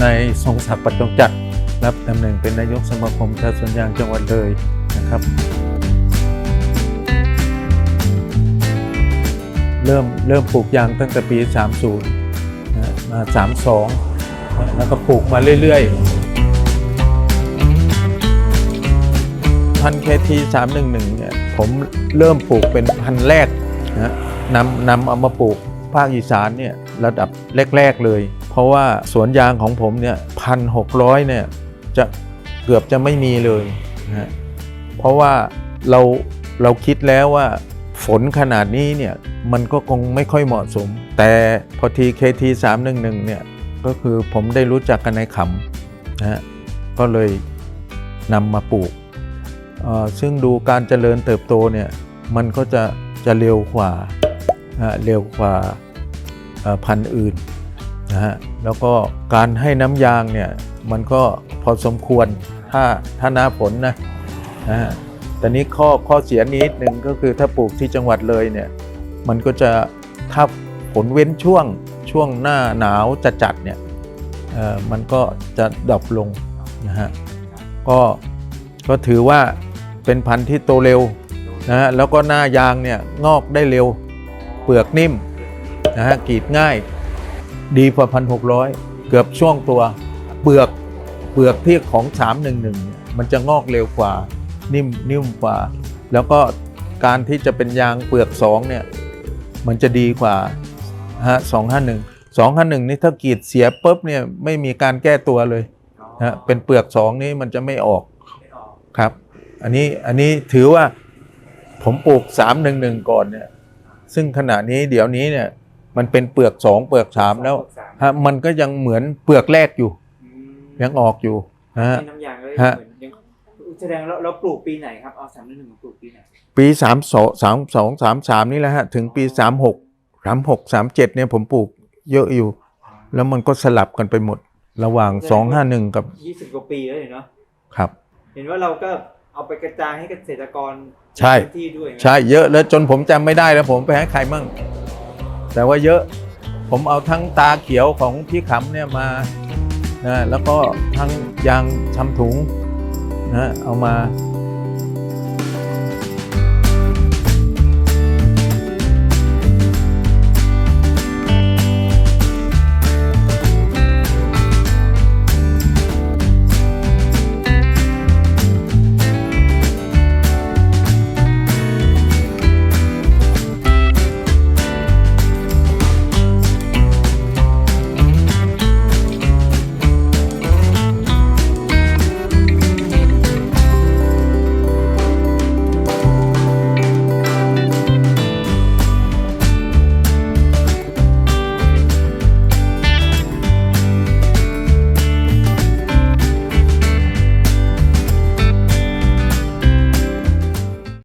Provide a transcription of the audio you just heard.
ในทรงศักดิ์ปัจจงจัดรับตำแหน่งเป็นนายกสมาคมชาสวนยางจังหวัดเลยนะครับ เริ่มเริ่มปลูกยางตั้งแต่ปี 30นะมา 32นะแล้วก็ปลูกมาเรื่อยๆ พันเคที311เนี่ยผมเริ่มปลูกเป็นพันแรกนะนำนำเอามาปลูกภาคอีสานเนี่ยระดับแรก ๆ เลย เพราะว่าสวนยางของผมเนี่ยพันหกร้อยเนี่ยจะเกือบจะไม่มีเลยนะฮะเพราะว่าเราเราคิดแล้วว่าฝนขนาดนี้เนี่ยมันก็คงไม่ค่อยเหมาะสม แต่พอทีเคที311เนี่ยก็คือผมได้รู้จักกันในขำนะฮะก็เลยนำมาปลูก ซึ่งดูการเจริญเติบโตเนี่ยมันก็จะจะเร็วกว่านะเร็วกว่าพันธุ์อื่น นะฮะแล้วก็การให้น้ำยางเนี่ยมันก็พอสมควรถ้าถ้าหน้าฝนนะนะฮะแต่นี้ข้อข้อเสียนิดหนึ่งก็คือถ้าปลูกที่จังหวัดเลยเนี่ยมันก็จะถ้าฝนเว้นช่วงช่วงหน้าหนาวจัดๆเนี่ยเออมันก็จะดรอปลงนะฮะก็ก็ถือว่าเป็นพันธุ์ที่โตเร็วนะฮะแล้วก็หน้ายางเนี่ยงอกได้เร็วเปลือกนิ่มนะฮะกรีดง่าย ดีกว่าพันหกร้อยเกือบช่วงตัวเปลือกเปลือกที่ของ 311เนี่ยมันจะงอกเร็วกว่านิ่มนิ่มกว่า แล้วก็การที่จะเป็นยางเปลือก2เนี่ยมันจะดีกว่าฮะสองห้าหนึ่งสองห้าหนึ่งนี่ถ้ากรีดเสียปุ๊บเนี่ยไม่มีการแก้ตัวเลยนะฮะเป็นเปลือกสองนี้มันจะไม่ออกครับ อันนี้อันนี้ถือว่าผมปลูกสามหนึ่งหนึ่งก่อนเนี่ยซึ่งขณะนี้เดี๋ยวนี้เนี่ย มันเป็นเปลือกสองเปลือกสามแล้วฮะมันก็ยังเหมือนเปลือกแรกอยู่ ยังออกอยู่นะฮะให้น้ำยางเลยฮะเหมือนยังแสดงเราเราปลูกปีไหนครับเอาสามหนึ่งหนึ่งปลูกปีไหนปีสามสองสามสองสามสามนี่แหละฮะถึงปีสามหกสามหกสามเจ็ดเนี่ยผมปลูกเยอะอยู่ แล้วมันก็สลับกันไปหมด ระหว่างสองห้าหนึ่งกับยี่สิบกว่าปีแล้วเนาะครับ เห็นว่าเราก็เอาไปกระจายให้เกษตรกรใช่นพื้นที่ด้วยนะใช่เยอะแล้วจนผมจำไม่ได้แล้วผมไปให้ใครมั่ง แต่ว่าเยอะผมเอาทั้งตาเขียวของพี่ขำเนี่ยมานะแล้วก็ทั้งยางชำถุงนะเอามา